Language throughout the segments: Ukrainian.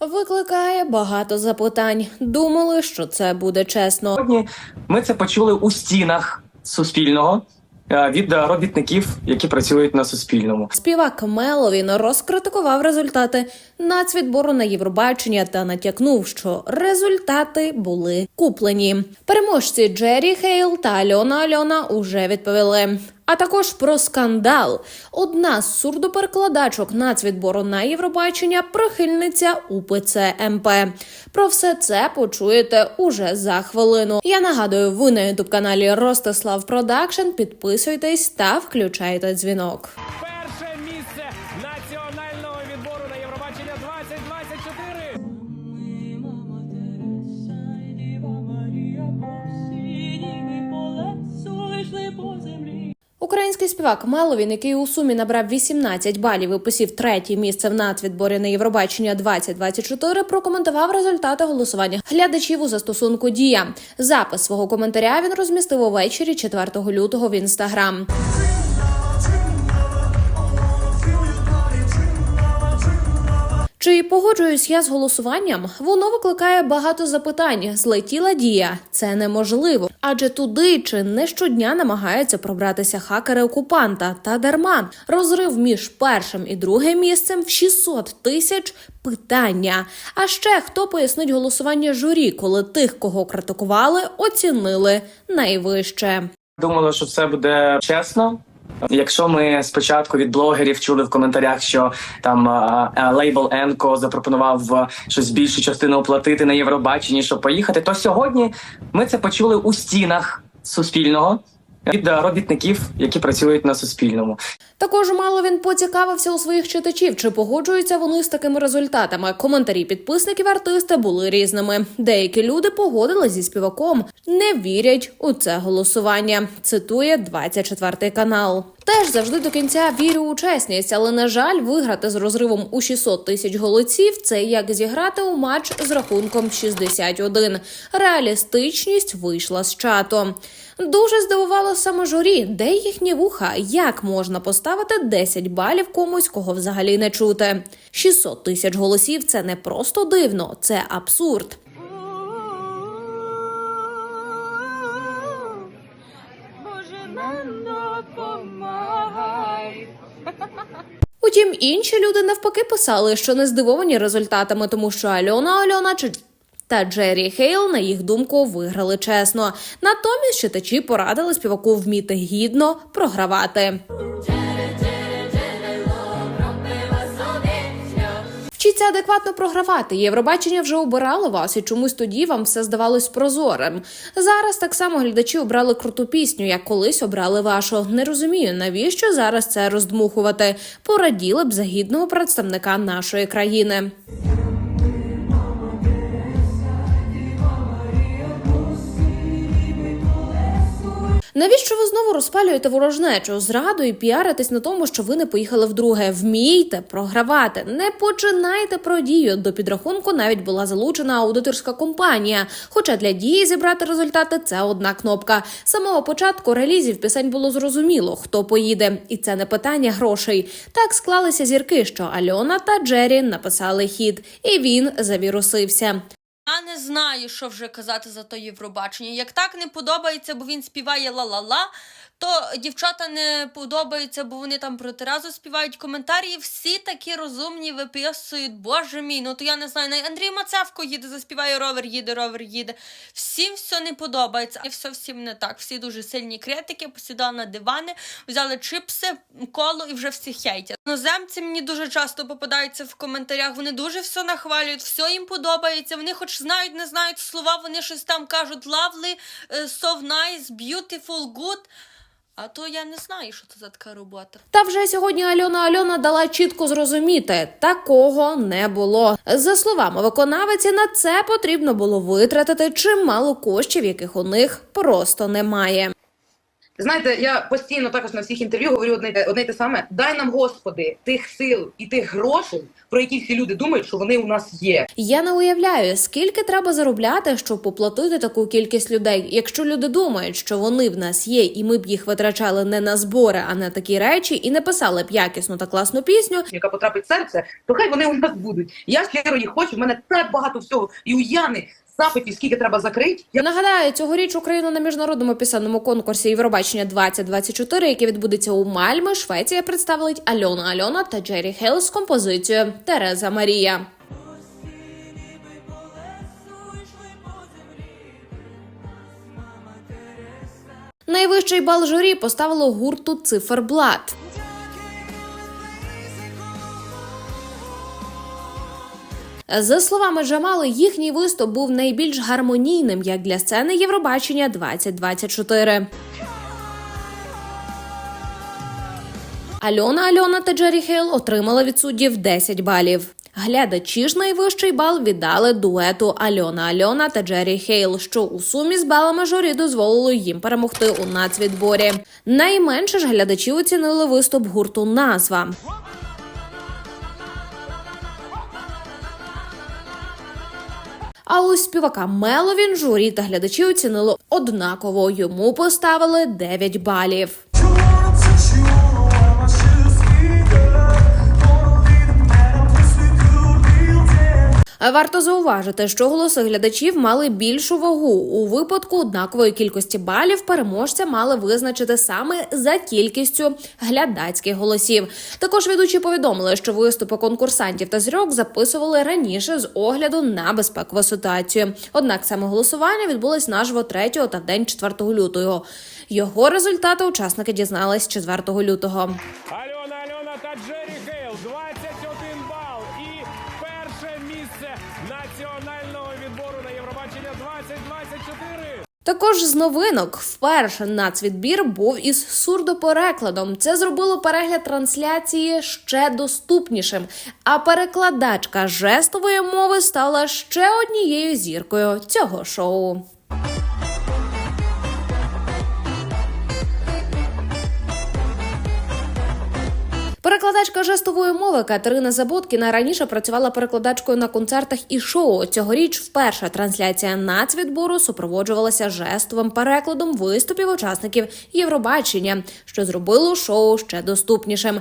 Викликає багато запитань. Думали, що це буде чесно. Сьогодні ми це почули у стінах Суспільного е, від робітників, які працюють на Суспільному. Співак Меловін розкритикував результати нацвідбору на Євробачення та натякнув, що результати були куплені. Переможці Джері Хейл та Альона Альона уже відповіли. А також про скандал. Одна з сурдоперекладачок нацвідбору на Євробачення прихильниця УПЦ МП. Про все це почуєте уже за хвилину. Я нагадую, ви на ютуб каналі Ростислав Продакшн. Підписуйтесь та включайте дзвінок. Український співак Меловін, який у сумі набрав 18 балів і посів третє місце в нацвідборі на Євробачення 2024, прокоментував результати голосування глядачів у застосунку Дія. Запис свого коментаря він розмістив увечері 4 лютого в інстаграм. Чи погоджуюсь я з голосуванням? Воно викликає багато запитань. Злетіла дія. Це неможливо. Адже туди чи не щодня намагаються пробратися хакери окупанта та дарма. Розрив між першим і другим місцем в 600 тисяч питання. А ще хто пояснить голосування журі, коли тих, кого критикували, оцінили найвище. Думали, що все буде чесно. Якщо ми спочатку від блогерів чули в коментарях, що там лейбл Енко запропонував щось більшу частину оплатити на Євробаченні, щоб поїхати, то сьогодні ми це почули у стінах Суспільного від робітників, які працюють на Суспільному. Також мало він поцікавився у своїх читачів, чи погоджуються вони з такими результатами. Коментарі підписників артиста були різними. Деякі люди погодились зі співаком, не вірять у це голосування. Цитує 24 канал. Теж завжди до кінця вірю у чесність, але на жаль, виграти з розривом у 600 тисяч голосів це як зіграти у матч з рахунком 61. Реалістичність вийшла з чату. Дуже здивувало саме журі, де їхні вуха, як можна поставити 10 балів комусь, кого взагалі не чути. 600 тисяч голосів це не просто дивно, це абсурд. Утім, інші люди навпаки писали, що не здивовані результатами, тому що Альона Альона чи та Джері Хейл, на їх думку, виграли чесно. Натомість читачі порадили співаку вміти гідно програвати. Вчіться адекватно програвати. Євробачення вже обирало вас, і чомусь тоді вам все здавалось прозорим. Зараз так само глядачі обрали круту пісню, як колись обрали вашу. Не розумію, навіщо зараз це роздмухувати. Пораділи б загідного представника нашої країни. Навіщо ви знову розпалюєте ворожнечу, зраду і піаритесь на тому, що ви не поїхали вдруге? Вмійте програвати, не починайте про дію. До підрахунку навіть була залучена аудиторська компанія. Хоча для дії зібрати результати це одна кнопка. З самого початку релізів пісень було зрозуміло, хто поїде, і це не питання грошей. Так склалися зірки, що Альона та Джері написали хід, і він завірусився. Я не знаю, що вже казати за то Євробачення. Як так не подобається, бо він співає ла-ла-ла, то дівчата не подобаються, бо вони там про Терезу співають коментарі. Всі такі розумні виписують. Боже мій, ну то я не знаю. Андрій Мацевко їде, заспіває ровер, їде, ровер їде. Всім все не подобається. І все всім не так. Всі дуже сильні критики, посідали на дивани, взяли чипси, коло і вже всі хейтять. Іноземці мені дуже часто попадаються в коментарях. Вони дуже все нахвалюють, все їм подобається. Вони хоч знають, не знають слова, вони щось там кажуть lovely, е, so nice, beautiful, good. А то я не знаю, що це за така робота. Та вже сьогодні Альона Альона дала чітко зрозуміти, такого не було. За словами виконавиці, на це потрібно було витратити чимало коштів, яких у них просто немає. Знаєте, я постійно також на всіх інтерв'ю говорю одне, одне й те саме: дай нам, Господи, тих сил і тих грошей, про які всі люди думають, що вони у нас є. Я не уявляю, скільки треба заробляти, щоб поплатити таку кількість людей. Якщо люди думають, що вони в нас є, і ми б їх витрачали не на збори, а на такі речі, і не писали б якісну та класну пісню, Яка потрапить в серце, то хай вони у нас будуть. Я щиро їх хочу. в мене так багато всього. І у Яни запитів, скільки треба закрити. Я Нагадаю, цьогоріч Україну на міжнародному пісенному конкурсі Євробачення 2024, який відбудеться у Мальми, Швеція представить Альона Альона та Джері Хейл з композицією Тереза Марія. Найвищий бал журі поставило гурту Циферблат. За словами Джамали, їхній виступ був найбільш гармонійним як для сцени Євробачення 2024. Альона Альона та Джері Хейл отримали від суддів 10 балів. Глядачі ж найвищий бал віддали дуету Альона Альона та Джері Хейл, що у сумі з балами журі дозволило їм перемогти у нацвідборі. Найменше ж глядачі оцінили виступ гурту Назва. А ось співака Меловін журі та глядачі оцінили однаково. Йому поставили 9 балів. Варто зауважити, що голоси глядачів мали більшу вагу. У випадку однакової кількості балів переможця мали визначити саме за кількістю глядацьких голосів. Також ведучі повідомили, що виступи конкурсантів та зірок записували раніше з огляду на безпекову ситуацію. Однак саме голосування відбулось наживо 3 та в день 4 лютого. Його результати учасники дізнались 4 лютого. Національного відбору на Євробачення 2024. Також з новинок вперше нацвідбір був із сурдоперекладом. Це зробило перегляд трансляції ще доступнішим. А перекладачка жестової мови стала ще однією зіркою цього шоу. Перекладачка жестової мови Катерина Заботкіна раніше працювала перекладачкою на концертах і шоу. Цьогоріч вперше трансляція нацвідбору супроводжувалася жестовим перекладом виступів учасників Євробачення, що зробило шоу ще доступнішим.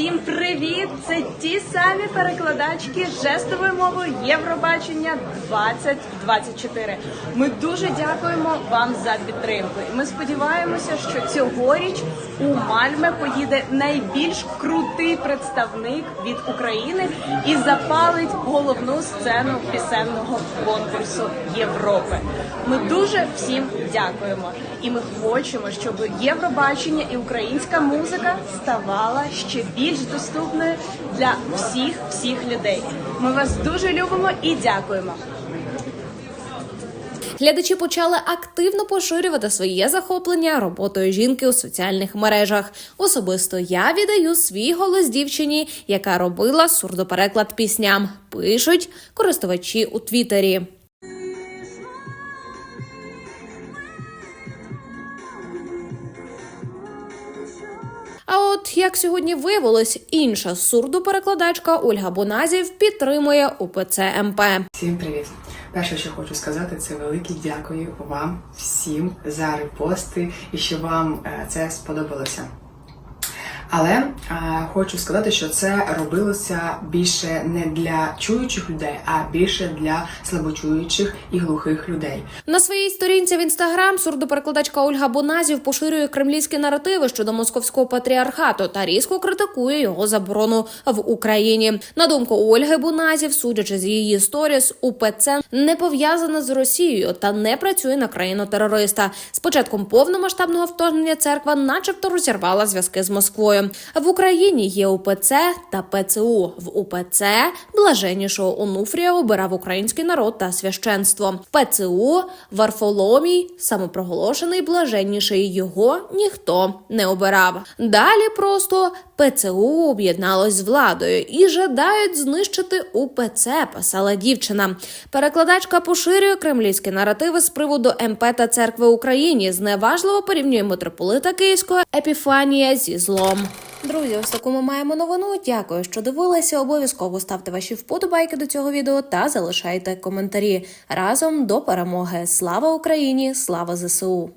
Всім привіт! Це ті самі перекладачки жестовою мовою Євробачення 2024. Ми дуже дякуємо вам за підтримку. Ми сподіваємося, що цьогоріч у Мальме поїде найбільш крутий представник від України і запалить головну сцену пісенного конкурсу Європи. Ми дуже всім дякуємо, і ми хочемо, щоб Євробачення і українська музика ставала ще більш доступною для всіх всіх людей. Ми вас дуже любимо і дякуємо. Глядачі почали активно поширювати своє захоплення роботою жінки у соціальних мережах. Особисто я віддаю свій голос дівчині, яка робила сурдопереклад пісням. Пишуть користувачі у Твіттері. От як сьогодні виявилось, інша сурдоперекладачка Ольга Боназів підтримує УПЦ МП. Всім привіт! Перше, що хочу сказати, це велике дякую вам всім за репости і що вам е, це сподобалося. Але е, хочу сказати, що це робилося більше не для чуючих людей, а більше для слабочуючих і глухих людей. На своїй сторінці в інстаграм сурдоперекладачка Ольга Боназів поширює кремлівські наративи щодо московського патріархату та різко критикує його заборону в Україні. На думку Ольги Боназів, судячи з її сторіс, УПЦ не пов'язана з Росією та не працює на країну терориста. З початком повномасштабного вторгнення церква, начебто, розірвала зв'язки з Москвою. В Україні є УПЦ та ПЦУ. В УПЦ блаженнішого Онуфрія обирав український народ та священство. ПЦУ Варфоломій, самопроголошений блаженніший його ніхто не обирав. Далі просто ПЦУ об'єдналось з владою і жадають знищити УПЦ, писала дівчина. Перекладачка поширює кремлівські наративи з приводу МП та церкви Україні. Зневажливо порівнює митрополита Київського Епіфанія зі злом. Друзі, ось таку ми маємо новину. Дякую, що дивилися. Обов'язково ставте ваші вподобайки до цього відео та залишайте коментарі разом до перемоги. Слава Україні! Слава ЗСУ!